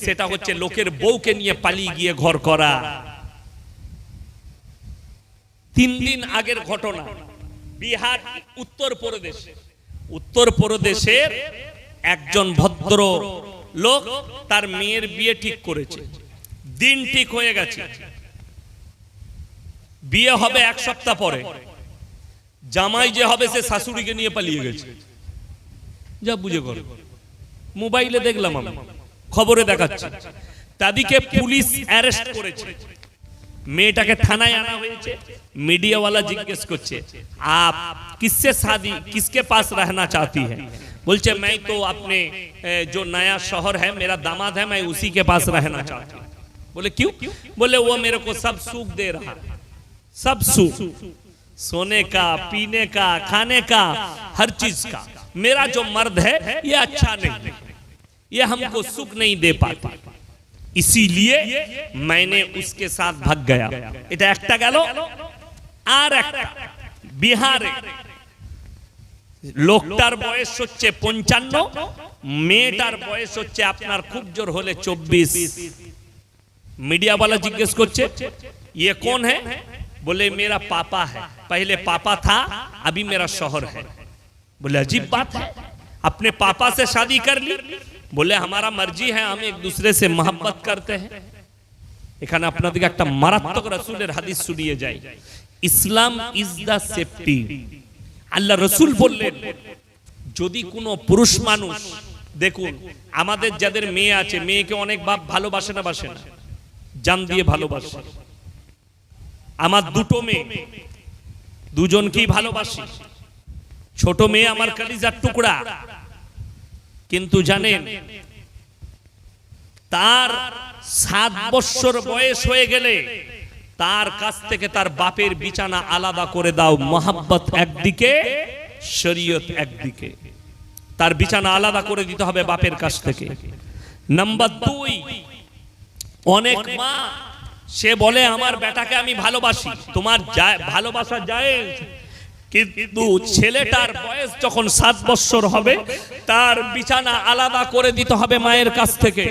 সেটা হচ্ছে লোকের বউকে নিয়ে পালিয়ে গিয়ে ঘর করা। তিন দিন আগের ঘটনা। বিহার উত্তর প্রদেশ। উত্তর প্রদেশের একজন ভদ্র লোক তার মেয়ের বিয়ে ঠিক করেছে। দিন ঠিক হয়ে গেছে। বিয়ে হবে এক সপ্তাহ পরে। জামাই যে হবে সে শাশুড়িকে নিয়ে পালিয়ে গেছে। যা বুঝে করো। মোবাইলে দেখলাম আমি। খবরে দেখাচ্ছে তাদিকে পুলিশ অ্যারেস্ট করেছে মেয়েটাকে থানায় আনা হয়েছে मीडिया জিজ্ঞেস করছে आप किससे शादी किसके पास रहना चाहती है बोलचे मैं तो अपने ए, जो नया शहर है मेरा दामाद है मैं उसी के पास रहना चाहती हूँ बोले क्यों बोले वो मेरे को सब सुख दे रहा है सब सुख सोने का पीने का खाने का हर चीज का मेरा जो मर्द है ये अच्छा नहीं ये हमको सुख नहीं दे पाता इसीलिए मैंने उसके साथ भाग गया এটা একটা গেল আর একটা বিহারে লোকটার বয়স হচ্ছে পঞ্চান্ন মেয়েটার বয়স হচ্ছে আপনার খুব জোর হলে চব্বিশ मीडिया वाला जिज्ञेस করছে ये कौन है बोले मेरा पापा है पहले पापा था अभी मेरा शोहर है बोले अजीब बात है अपने पापा से शादी कर ली বলে আমার মর্জি হ্যাঁ আমি এক দূসরে সে মহব্বত করতে হ্যাঁ এখানে আপনাদেরকে একটা মারাত্মক রসুলের হাদিস শুনিয়ে যাই। ইসলাম ইজ দ্য সেফটি আল্লাহ রসুল বললেন, যদি কোনো পুরুষ মানুষ, দেখুন, আমাদের যাদের মেয়ে আছে, মেয়েকে অনেক বাপ ভালোবাসে না, বাসে না, জান দিয়ে ভালোবাসে। আমার দুটো মেয়ে, দুজনকেই ভালোবাসি। ছোট মেয়ে আমার কালিজার টুকরা কিন্তু জানেন, তার সাত বৎসর বয়স হয়ে গেলে তার কাছ থেকে তার বাপের বিছানা আলাদা করে দাও, মোহাব্বত একদিকে, শরীয়ত একদিকে। তার বিছানা আলাদা করে দিতে হবে বাপের কাছ থেকে। নাম্বার দুই, অনেক মা, সে বলে, আমার বেটাকে আমি ভালোবাসি। তোমার ভালোবাসা যায় কিন্তু ছেলেটার বয়স যখন সাত বৎসর হবে, তার বিছানা আলাদা করে দিতে হবে মায়ের কাছ থেকে।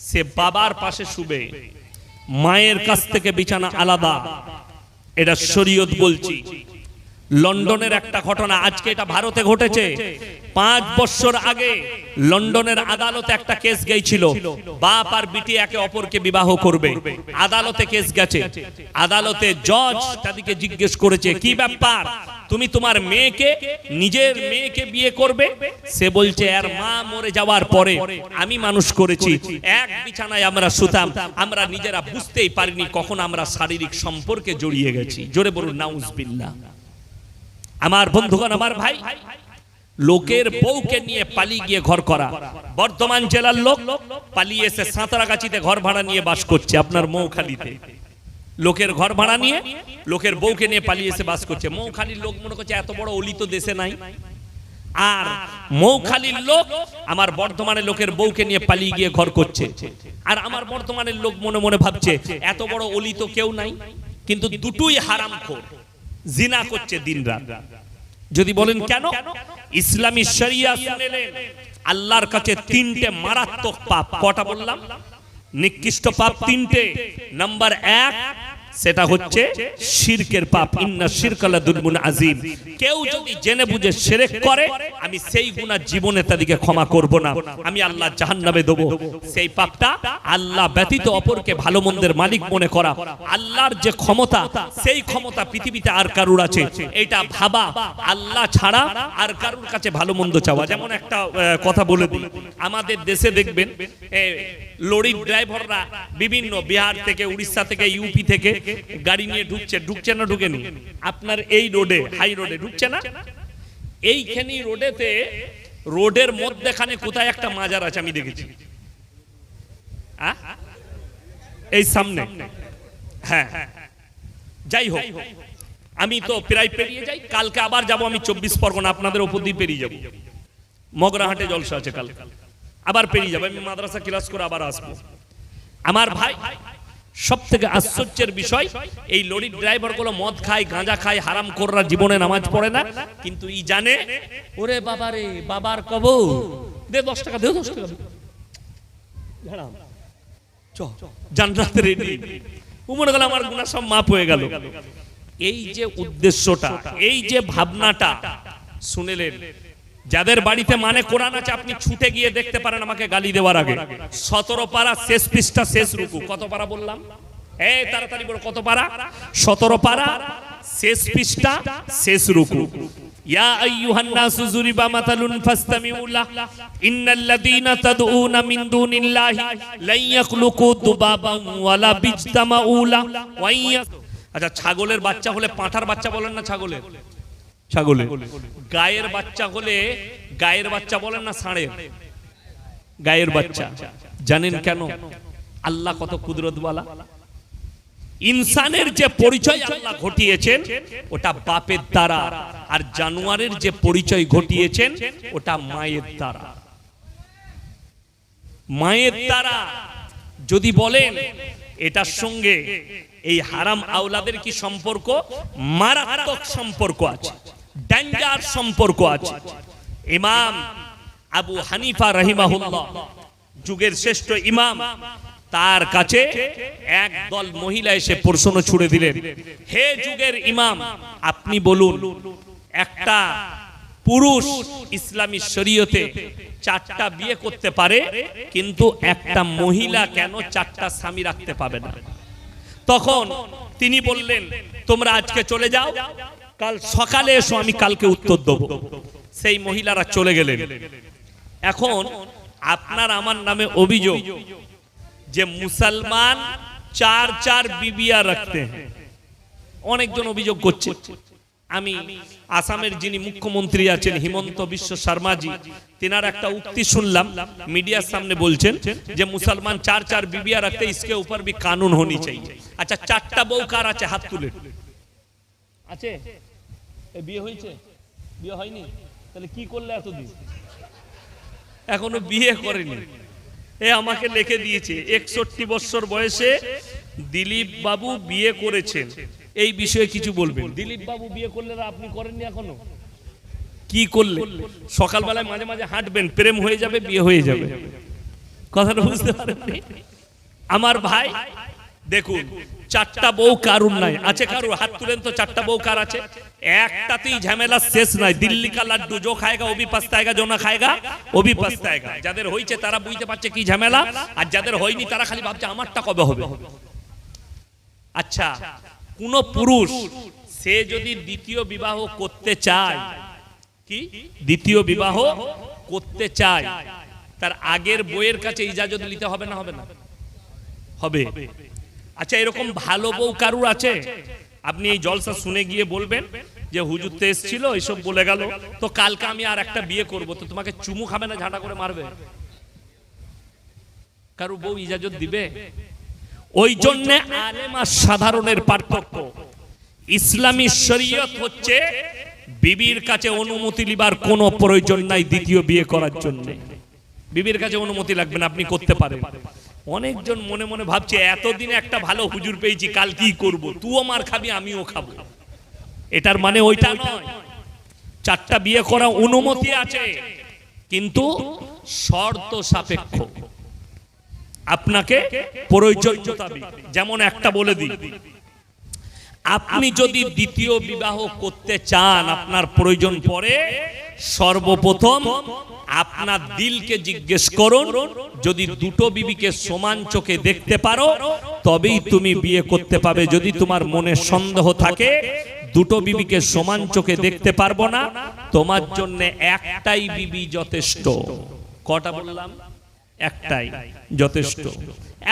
সে বাবার পাশে শুবে। মায়ের কাছ থেকে বিছানা আলাদা। এটা শরীয়ত বলছি। লন্ডনের একটা ঘটনা, আজকে এটা ভারতে ঘটেছে। পাঁচ বছর আগে লন্ডনের আদালতে একটা কেস গেছিল বাপ আর বিটি একে অপরকে বিবাহ করবে। আদালতে কেস গেছে। আদালতে জজ তাদেরকে জিজ্ঞেস করেছে, কি ব্যাপার? তুমি তোমার মেয়েকে, নিজের মেয়েকে বিয়ে করবে? সে বলছে আর মা মরে যাওয়ার পরে আমি মানুষ করেছি। এক বিছানায় আমরা শুতাম। আমরা নিজেরা বুঝতেই পারিনি কখন আমরা শারীরিক সম্পর্কে জড়িয়ে গেছি। জোরে বলুন, নাউজবিল্লাহ। আমার বন্ধুগণ, আমার ভাই, লোকের বউকে নিয়ে পালিয়ে গিয়ে ঘর করা। বর্ধমান জেলার লোক পালিয়ে এসে সাঁতরাগাছিতে ঘর ভাড়া নিয়ে বাস করছে আপনার মৌখালিতে। লোকের ঘর ভাড়া নিয়ে লোকের বউকে নিয়ে পালিয়ে এসে বাস করছে। মৌখালির লোক মনে করছে, এত বড় অলি তো দেশে নাই। আর মৌখালির লোক আমার বর্ধমানের লোকের বউকে নিয়ে পালিয়ে গিয়ে ঘর করছে। আর আমার বর্তমানের লোক মনে মনে ভাবছে, এত বড় অলিত কেউ নাই, কিন্তু দুটোই হারাম খোর জিনা করছে দিনরাত যদি বলেন কেন? ইসলামী শরিয়া শুনেলেন আল্লাহর কাছে তিনটে মারাত্মক পাপ। কটা বললাম? নিকৃষ্ট পাপ তিনটে। নাম্বার এক সেটা হচ্ছে শিরকের পাপ। ইন্না শিরকালা দুলমুন আজিম কেউ যদি জেনে বুঝে শিরক করে আমি সেই গুনাহ জীবনে তাদেরকে ক্ষমা করব না। আমি আল্লাহ জাহান্নামে দেব। সেই পাপটা আল্লাহ ব্যতীত অপরকে ভালো মন্দের মালিক মনে করা। আল্লাহর যে ক্ষমতা সেই ক্ষমতা পৃথিবীতে আর কারুর আছে। এটা ভাবা। আল্লাহ ছাড়া আর কারুর কাছে ভালো মন্দ চাওয়া। যেমন একটা কথা বলে দিই। আমাদের দেশে দেখবেন লরির ড্রাইভাররা বিভিন্ন বিহার থেকে উড়িষ্যা থেকে ইউপি থেকে গাড়ি নিয়ে ঢুকছে ঢুকছে না ঢুকেনি? আপনার এই রোডে, হাই রোডে ঢুকছে না? এইখানে রোডেতে, রোডের মধ্যেখানে কোথায় একটা মাজার আছে আমি দেখেছি। এই সামনে। হ্যাঁ। যাই হোক, আমি তো প্রায় পেরিয়ে যাই, কালকে আবার যাব আমি চব্বিশ পরগনা, আপনাদের ওপর দিয়ে পেরিয়ে যাব। মগরাহাটে জলসা আছে কাল আবার পেরিয়ে যাব, আমি মাদ্রাসা ক্লাস করে আবার আসব। আমার ভাই সব থেকে আশ্চর্যের বিষয় এই লরির ড্রাইভারগুলো মদ খায় গাঁজা খায় হারাম কররা জীবনে নামাজ পড়ে না কিন্তু ই জানে ওরে বাবা রে বাবার কব দে দশ টাকা দে দশ টাকা। জান্নাতে রেডি উমর গেল আমার সব মাপ হয়ে গেল। এই যে উদ্দেশ্যটা এই যে ভাবনাটা শুনেলেন যাদের বাড়িতে মানে কোরআন আছে, আপনি ছুটে গিয়ে দেখতে পারেন আমাকে গালি দেওয়ার আগে। সতেরো পারা শেষ পৃষ্ঠা, শেষ রুকু। কত পারা বললাম? এই তাড়াতাড়ি বলো, কত পারা? সতেরো পারা শেষ পৃষ্ঠা, শেষ রুকু। আচ্ছা ছাগলের বাচ্চা হলে পাঁঠার বাচ্চা বলেন না ছাগলের? ছাগলে। গায়ের বাচ্চা হলে গায়ের বাচ্চা বলেন না ষাঁড়ের গায়ের বাচ্চা। জানেন কেন? আল্লাহ কত কুদরতওয়ালা। ইনসানের যে পরিচয় আল্লাহ ঘটিয়েছেন, ওটা বাপের দ্বারা। আর জানোয়ারের যে পরিচয় ঘটিয়েছেন, ওটা মায়ের দ্বারা। মায়ের দ্বারা যদি বলেন, এটার সঙ্গে এই হারাম আওলাদের কি সম্পর্ক? মারাত্মক সম্পর্ক আছে। ডেঞ্জার সম্পর্ক আছে। ইমাম আবু হানিফা রহিমাহুল্লাহ, যুগের শ্রেষ্ঠ ইমাম, তার কাছে এক দল মহিলা এসে প্রশ্ন ছুড়ে দিলেন, হে যুগের ইমাম, আপনি বলুন, একটা পুরুষ ইসলামী শরীয়তে চারটা বিয়ে করতে পারে, কিন্তু একটা মহিলা কেন চারটা স্বামী রাখতে পাবে না? তখন তিনি বললেন, তোমরা আজকে চলে যাও কাল সকালে এসো, আমি কালকে উত্তর দেব। সেই মহিলারা চলে গেলেন। এখন আপনার আমার নামে অভিযোগ যে মুসলমান চার চার বিবিয়া রাখতে অনেকজন অভিযোগ করছে। আমি আসামের যিনি মুখ্যমন্ত্রী আছেন হিমন্ত বিশ্ব শর্মাজি, তেনার একটা উক্তি শুনলাম, মিডিয়ার সামনে বলছেন যে মুসলমান চার চার বিবিয়া রাখতে ইসকে উপর বি কানুন হনি চাই। আচ্ছা চারটা বউ কার আছে? হাত তুলে। আছে? এ বিয়ে হয়েছে? বিয়ে হয়নি? তাহলে কি করলে এতদিন? এখনও বিয়ে করেনি। এ আমাকে লিখে দিয়েছে একষট্টি বছর বয়সে দিলীপ বাবু বিয়ে করেছেন। এই বিষয়ে কিছু বলবেন। দিলীপ বাবু বিয়ে করলে আপনি করেননি এখনও? কি করলে? সকালবেলায় মাঝে মাঝে হাঁটবেন প্রেম হয়ে যাবে বিয়ে হয়ে যাবে। কথাটা বুঝতে পারেননি? আমার ভাই দেখুন, চারটা বউ কারুর নাই। আছে কারুর? হাত তুলেন তো, চারটা বউ কার আছে? একটাতেই ঝামেলা শেষ নাই। দিল্লি কা লাড্ডু জো খায়গা, ও ভি পস্তায়গা, জো না খায়গা, ও ভি পস্তায়গা। যাদের হয়েছে তারা বুঝতে পারছে কি ঝামেলা, আর যাদের হয়নি তারা খালি ভাবছে আমারটা কবে হবে? আচ্ছা কোন পুরুষ, সে যদি দ্বিতীয় বিবাহ করতে চায়, কি? দ্বিতীয় বিবাহ করতে চায়, তার আগের বইয়ের কাছে ইজাজত নিতে হবে না হবে না? হবে। আচ্ছা এরকম ভালো বউ কারুর আছে? আপনি এই জলসা শুনে গিয়ে বলবেন যে হুজুর তো এসেছিল এইসব বলে গেল। তো কালকে আমি আর একটা বিয়ে করব তো তোমাকে চুমু খাবে না ঝাঁটা করে মারবে? কারু বউ ইজাজত দিবে? ওই জন্য আলেম আর সাধারণের পার্থক্য। ইসলামী শরীয়ত হচ্ছে বিবির কাছে অনুমতি লিবার কোনো প্রয়োজন নাই দ্বিতীয় বিয়ে করার জন্য। বিবির কাছে অনুমতি লাগবে না আপনি করতে পারেন। অনেকজন মনে মনে ভাবছে, এতদিন একটা ভালো হুজুর পেয়েছি, কাল কি করব? তুও আমার খাবি, আমিও খাব। এটার মানে ওইটা নয়। চারটা বিয়ে করা অনুমতি আছে, কিন্তু শর্ত সাপেক্ষ। আপনাকে মোতাবেক যেমন একটা বলে দিই আপনি যদি দ্বিতীয় বিবাহ করতে চান আপনার প্রয়োজন পড়ে সর্বপ্রথম আপনার দিলকে জিজ্ঞেস করুন যদি দুটো বিবিকে সমান চোখে দেখতে পারো তবেই তুমি বিয়ে করতে পাবে যদি তোমার মনে সন্দেহ থাকে দুটো বিবিকে সমান চোখে দেখতে পারব না তোমার জন্য একটাই বিবি যথেষ্ট। কটা বললাম? একটাই যথেষ্ট।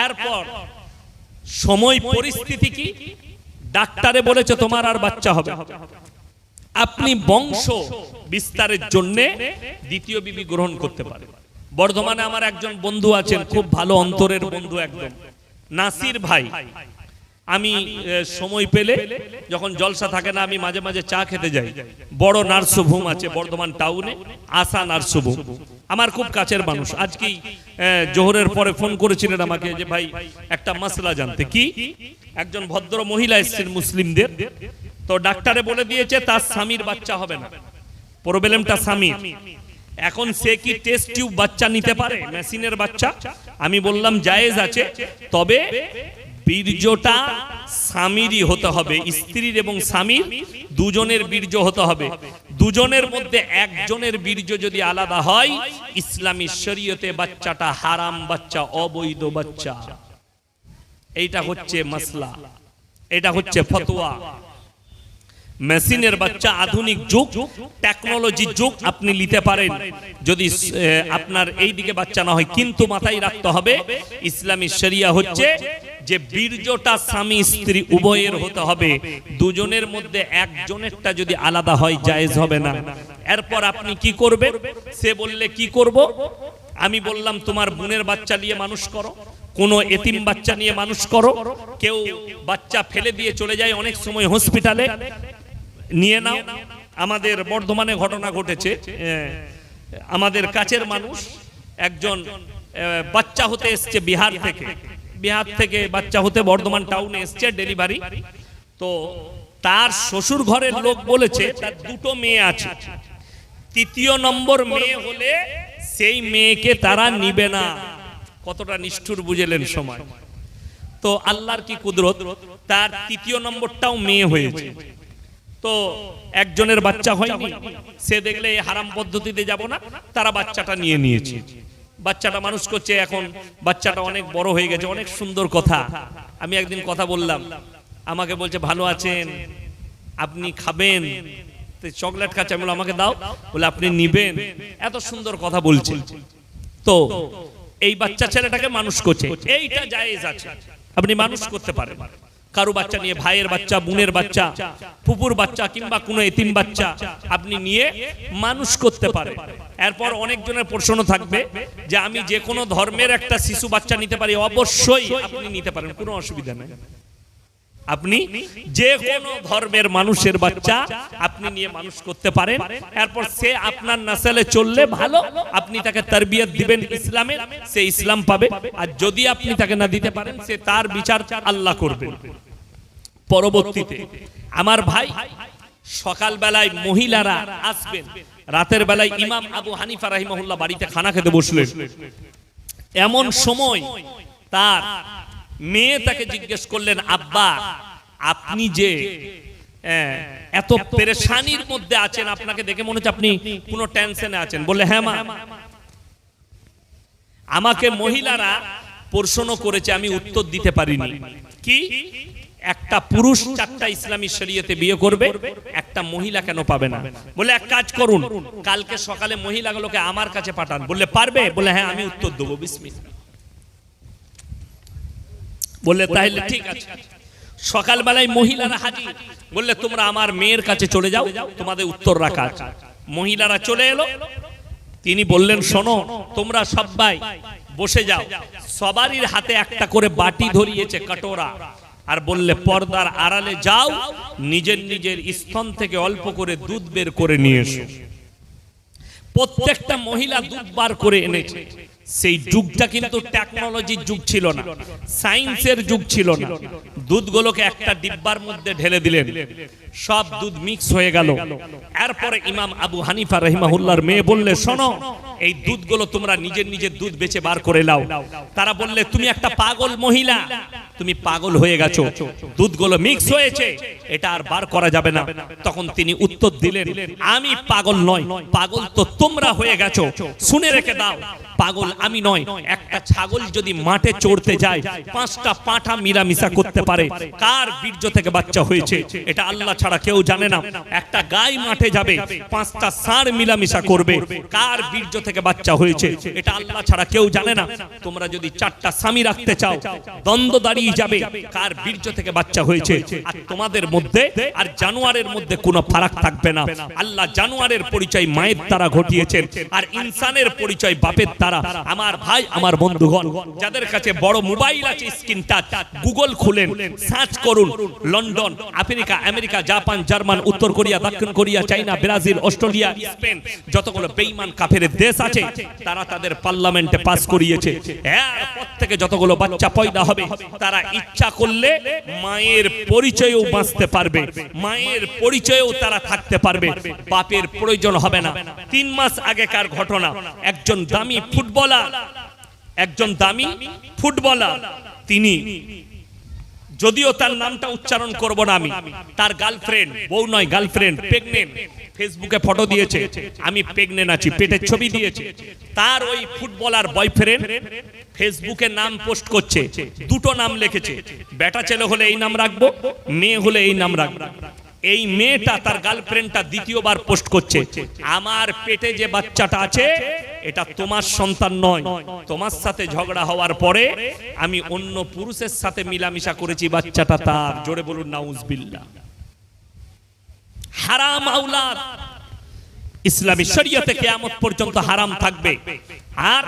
এরপর সময় পরিস্থিতি কি? ডাক্তারে বলেছে তোমার আর বাচ্চা হবে আপনি বংশ বিস্তারের জন্য দ্বিতীয় বিবি গ্রহণ করতে পারেন। বর্ধমানে আমার একজন বন্ধু আছেন, খুব ভালো অন্তরের বন্ধু একদম। নাসির ভাই। আমি সময় পেলে যখন জলসা থাকে না, আমি মাঝে মাঝে চা খেতে যাই। বড় নার্সভূম আছে বর্ধমান টাউনে, আশা নার্সভূম। আমার খুব কাছের মানুষ। আজকেই জোহরের পরে ফোন করেছিলেন আমাকে যে, ভাই, একটা মশলা জানতে। কি? একজন ভদ্র মহিলা এসেছেন মুসলিমদের। তো ডাক্তারে বলে দিয়েছে, তার স্বামীর বাচ্চা হবে না। প্রবলেমটা স্বামীর। এখন সে কি টেস্ট টিউব বাচ্চা নিতে পারে? মেশিনের বাচ্চা? আমি বললাম, জায়েজ আছে। তবে বীর্যটা স্বামীরই হতে হবে, স্ত্রীর এবং স্বামীর দুজনের বীর্য হতে হবে। দুজনের মধ্যে একজনের বীর্য যদি আলাদা হয়, ইসলামী শরীয়তে বাচ্চাটা হারাম বাচ্চা, অবৈধ বাচ্চা। এইটা হচ্ছে মাসলা, এটা হচ্ছে ফতোয়া। মেশিনের বাচ্চা আধুনিক যুগ টেকনোলজির যুগ আপনি নিতে পারেন। যদি আপনার এই দিকে বাচ্চা না হয় কিন্তু মাথায় রাখতে হবে ইসলামী শরিয়া হচ্ছে যে বীর্যটা স্বামী স্ত্রী উভয়ের হতে হবে। দুজনের মধ্যে একজনেরটা যদি আলাদা হয় জায়েজ হবে না। এরপর আপনি কি করবেন সে বললে কি করব? আমি বললাম তোমার বোনের বাচ্চা নিয়ে মানুষ করো। কোনো এতিম বাচ্চা নিয়ে মানুষ করো। কেউ বাচ্চা ফেলে দিয়ে চলে যায় অনেক সময় হসপিটালে নিয়ে নাও। আমাদের বর্ধমানে ঘটনা ঘটেছে। আমাদের কাছের মানুষ একজন বাচ্চা হতে এসছে বিহার থেকে। বিহার থেকে বাচ্চা হতে বর্ধমান টাউনে এসছে ডেলিভারি। তো তার শ্বশুর ঘরের লোক বলেছে, তার দুটো মেয়ে আছে। তৃতীয় নম্বর মেয়ে হলে সেই মেয়েকে তারা নিবে না। কতটা নিষ্ঠুর বুঝেলেন সময় তো আল্লাহর কি কুদরত? তার তৃতীয় নম্বরটাও মেয়ে হয়েছে। তো একজনের বাচ্চা হয়নি। সে দেখলে হারাম পদ্ধতিতে যাব না, তারা বাচ্চাটা নিয়ে নিয়েছে। বাচ্চাটা মানুষ করছে এখন, বাচ্চাটা অনেক বড় হয়ে গেছে, অনেক সুন্দর কথা। আমি একদিন কথা বললাম, আমাকে বলছে, ভালো আছেন? আপনি খাবেন? চকলেট খাচ্ছে, আমি আমাকে দাও। বলে, আপনি নিবেন। এত সুন্দর কথা বলছে। তো এই বাচ্চা ছেলেটাকে মানুষ করছে, এইটা জায়েজ আছে। আপনি মানুষ করতে পারেন। কারও বাচ্চা নিয়ে ভাইয়ের বাচ্চা, বোনের বাচ্চা, ফুপুর বাচ্চা কিংবা কোনো এতিম বাচ্চা আপনি নিয়ে মানুষ করতে পারেন এরপর অনেকজনের প্রশ্ন থাকবে যে আমি যে কোনো ধর্মের একটা শিশু বাচ্চা নিতে পারি, অবশ্যই আপনি নিতে পারেন, কোনো অসুবিধা নেই। আপনি যে কোনো ধর্মের মানুষের বাচ্চা আপনি নিয়ে মানুষ করতে পারেন। এরপর সে আপনার নাসালে চললে ভালো, আপনি তাকে তারবিয়ত দিবেন ইসলামের সে ইসলাম পাবে। আর যদি আপনি তাকে না দিতে পারেন, সে তার বিচার আল্লাহ করবে পরবর্তীতে আমার ভাই সকাল বেলায় মহিলারা আসবেন, রাতের বেলায় ইমাম আবু হানিফা রাহিমাহুল্লাহ বাড়িতে খানা খেতে বসলেন। এমন সময় তার মেয়ে তাকে জিজ্ঞেস করলেন, আব্বা, আপনি যে এত পেরেশানির মধ্যে আছেন, আপনাকে দেখে মনে হচ্ছে আপনি কোনো টেনশনে আছেন। বলে হ্যাঁ মা, আমাকে মহিলারা প্রশ্ন করেছে, আমি উত্তর দিতে পারিনি। কি? একটা পুরুষ চারটা ইসলামী শরীয়তে বিয়ে করবে, একটা মহিলা কেন পাবে না? বলে, এক কাজ করুন, কালকে সকালে মহিলাগুলোকে আমার কাছে পাঠান। বললে, পারবে? বলে হ্যাঁ আমি উত্তর দেবো। বিসমিল্লাহ। বললে তাহলে ঠিক আছে। সকালবেলায় মহিলারা হাজির। বললে, তোমরা আমার মেয়ের কাছে চলে যাও, তোমাদের উত্তর রাখা মহিলারা চলে এলো। তিনি বললেন, শোনো, তোমরা সবাই বসে যাও। সবারই হাতে একটা করে বাটি ধরিয়েছে, কাটোরা। আর বললে, পর্দার আড়ালে যাও, নিজের নিজের স্তন থেকে অল্প করে দুধ বের করে নিয়ে এসো। প্রত্যেকটা মহিলা দুধ বার করে এনেছে। সেই যুগটা কিন্তু টেকনোলজির যুগ ছিল না সায়েন্সের যুগ ছিল না। দুধগুলোকে একটা ডিব্বার মধ্যে ঢেলে দিলেন। সব দুধ মিক্স হয়ে গেল। এরপরে ইমাম আবু হানিফা রহিমাহুল্লাহর মেয়ে বললে, শোনো এই দুধগুলো তোমরা নিজের নিজের দুধ বেচে বার করে লাও তারা বললে, তুমি একটা পাগল মহিলা। তুমি পাগল হয়ে গেছো। দুধগুলো মিক্স হয়েছে। এটা আর বার করা যাবে না। তখন তিনি উত্তর দিলেন, আমি পাগল নয়। পাগল তো তোমরা হয়ে গেছো। শুনে রেখে দাও, পাগল আমি নয়। একটা ছাগল যদি মাঠে চড়তে যায়, পাঁচটা পাঁঠা মিলামিশা করতে পারে। কার বীর্য থেকে বাচ্চা হয়েছে? এটা আল্লাহ ছাড়া কেউ জানে না। একটা গাই মাঠে যাবে, পাঁচটা ষাঁড় মিলামিশা করবে। কার বীর্য থেকে বাচ্চা হয়েছে। এটা আল্লাহ ছাড়া কেউ জানে না। তোমরা যদি চারটা স্বামী রাখতে চাও, দ্বন্দ্ব দাঁড়িয়ে যাবে কার বীর্য থেকে বাচ্চা হয়েছে। আর তোমাদের মধ্যে আর জানোয়ারের মধ্যে কোনো ফারাক থাকবে না। আল্লাহ জানোয়ারের পরিচয় মায়ের দ্বারা ঘটিয়েছেন আর ইনসানের পরিচয় বাপের দ্বারা। আমার ভাই, আমার বন্ধুগণ, যাদের কাছে বড় মোবাইল আছে, স্ক্রিন টাচ, গুগল খুলেন, সার্চ করুন, London, Africa, America, Japan, German, উত্তর কোরিয়া, দক্ষিণ Korea, China, Brazil, Australia, Spain, যতগুলো বেঈমান কাফের দেশ আছে। তারা তাদের পার্লামেন্টে পাস করিয়েছে। এরপর থেকে যতগুলো বাচ্চা পয়দা হবে, তারা ইচ্ছা করলে মায়ের পরিচয়েও বাঁচতে পারবে। মায়ের পরিচয়েও তারা থাকতে পারবে। বাপের প্রয়োজন হবে না। তিন মাস আগেকার ঘটনা। একজন দামি ফুটবলার, একজন দামি ফুটবলার, তিনি যদিও তার নামটা উচ্চারণ করব না আমি, তার গার্লফ্রেন্ড বউ নয় গার্লফ্রেন্ড প্রেগনেন্ট ফেসবুকে ফটো দিয়েছে, আমি প্রেগনেন্ট আছি, পেটের ছবি দিয়েছে। তার ওই ফুটবলার বয়ফ্রেন্ড ফেসবুকে নাম পোস্ট করছে, দুটো নাম লিখেছে, বেটা ছেলে হলে এই নাম রাখব, মেয়ে হলে এই নাম রাখব। এই মেয়েটা তার গার্লফ্রেন্ডটা দ্বিতীয়বার পোস্ট করছে। আমার পেটে যে বাচ্চাটা আছে, এটা তোমার সন্তান নয়। তোমার সাথে ঝগড়া হওয়ার পরে আমি অন্য পুরুষের সাথে মিলামিশা করেছি বাচ্চাটা তার। জোরে বলুন, নাউজবিল্লাহ। হারাম আউলাদ ইসলামী শরীয়তে কেয়ামত পর্যন্ত হারাম থাকবে। আর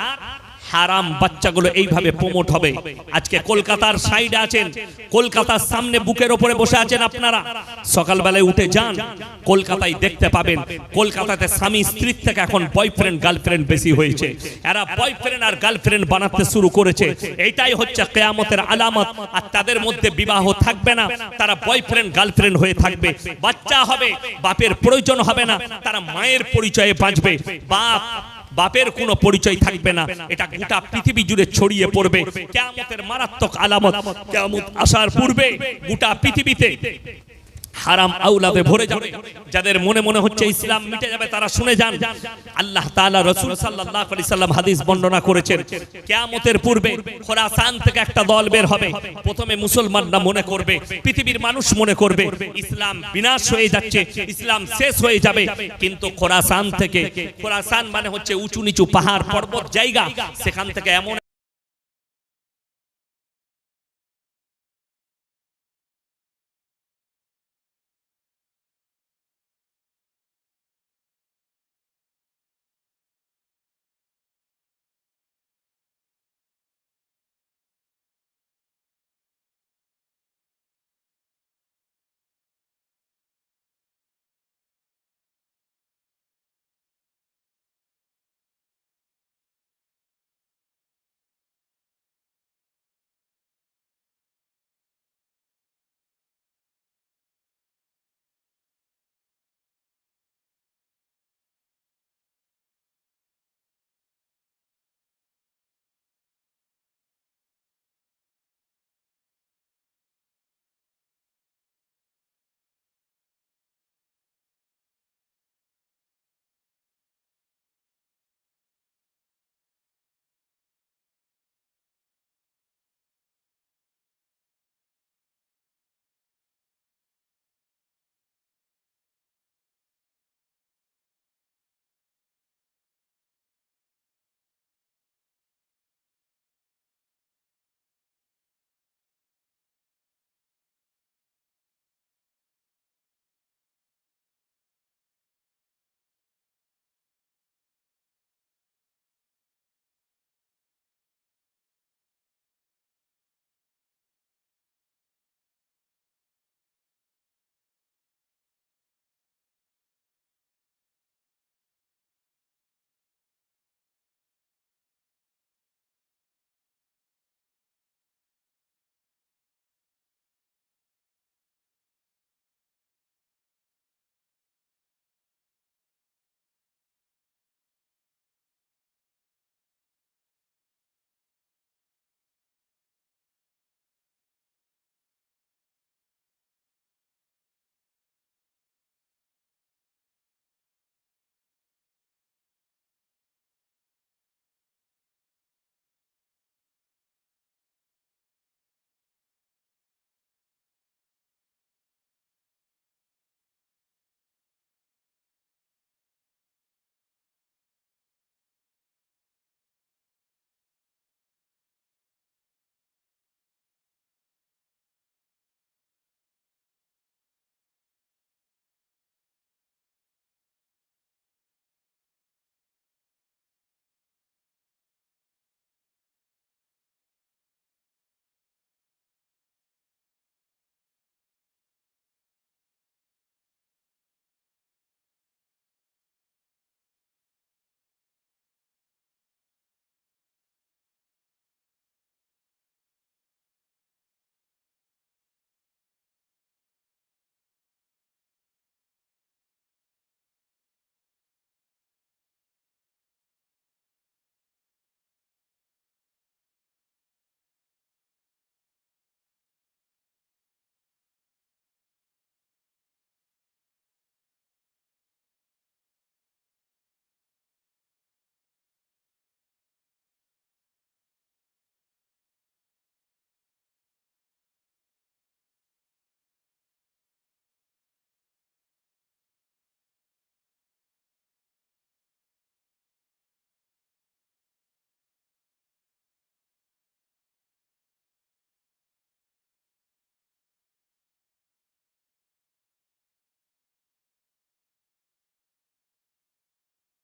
হারাম বাচ্চাগুলো এইভাবে প্রমোট হবে। আজকে কলকাতার সাইডে আছেন। কলকাতার সামনে বুকের ওপরে বসে আছেন আপনারা। সকালবেলায় উঠে যান। কলকাতায় দেখতে পাবেন। কলকাতাতে স্বামী স্ত্রীর থেকে এখন বয়ফ্রেন্ড গার্লফ্রেন্ড বেশি হয়েছে। এরা বয়ফ্রেন্ড আর গার্লফ্রেন্ড বানাতে শুরু করেছে। এইটাই হচ্ছে কেয়ামতের আলামত। আর তাদের মধ্যে বিবাহ থাকবে না। তারা বয়ফ্রেন্ড গার্লফ্রেন্ড হয়ে থাকবে। বাচ্চা হবে, বাপের প্রয়োজন হবে না। তারা মায়ের পরিচয়ে বাঁচবে। বাপ বাপের কোনো পরিচয় থাকবে না। এটা গোটা পৃথিবী জুড়ে ছড়িয়ে পড়বে। কেমতের মারাত্মক আলামত কেমত আসার পূর্বে গোটা পৃথিবীতে হারাম আউলাদে ভরে যাবে। যাদের মনে মনে হচ্ছে ইসলাম মিটে যাবে, তারা শুনে যান। আল্লাহ তাআলা রাসূল সাল্লাল্লাহু আলাইহি সাল্লাম হাদিস বর্ণনা করেছেন, কিয়ামতের পূর্বে খোরাসান থেকে একটা দল বের হবে। প্রথমে মুসলমানরা মনে করবে, পৃথিবীর মানুষ মনে করবে, ইসলাম বিনাশ হয়ে যাচ্ছে, ইসলাম শেষ হয়ে যাবে। কিন্তু খোরাসান থেকে, খোরাসান মানে হচ্ছে উঁচু নিচু পাহাড়, পর্বত জায়গা, সেখান থেকে এমন